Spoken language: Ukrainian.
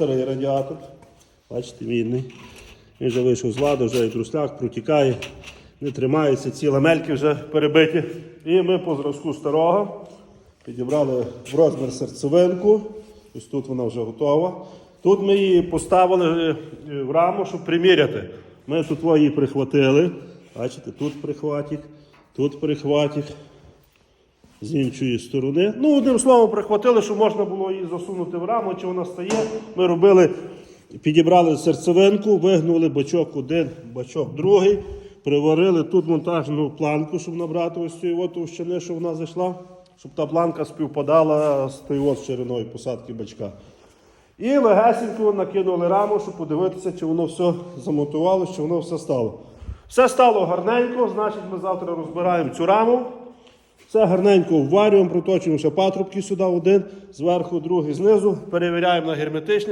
старий радіатор. Бачите, мідний. Він вже вийшов з ладу, вже як трусляк протікає, не тримається, ці ламельки вже перебиті. І ми по зразку старого підібрали в розмір серцевинку. Ось тут вона вже готова. Тут ми її поставили е, в раму, щоб приміряти. Ми тут її прихватили. Бачите, тут прихватик, тут прихватик з іншої сторони. Ну, одним словом, прихватили, щоб можна було її засунути в раму, чи вона стає. Ми робили, підібрали серцевинку, вигнули бачок один, бачок другий, приварили тут монтажну планку, щоб набрати ось цієї товщини, щоб вона зайшла, щоб та планка співпадала з тою от шириною посадки бачка. І легесенько накинули раму, щоб подивитися, чи воно все замонтувалося, чи воно все стало. Все стало гарненько, значить ми завтра розбираємо цю раму. Все гарненько вварюємо, проточуємо ще патрубки сюди один, зверху, другий, знизу. Перевіряємо на герметичність.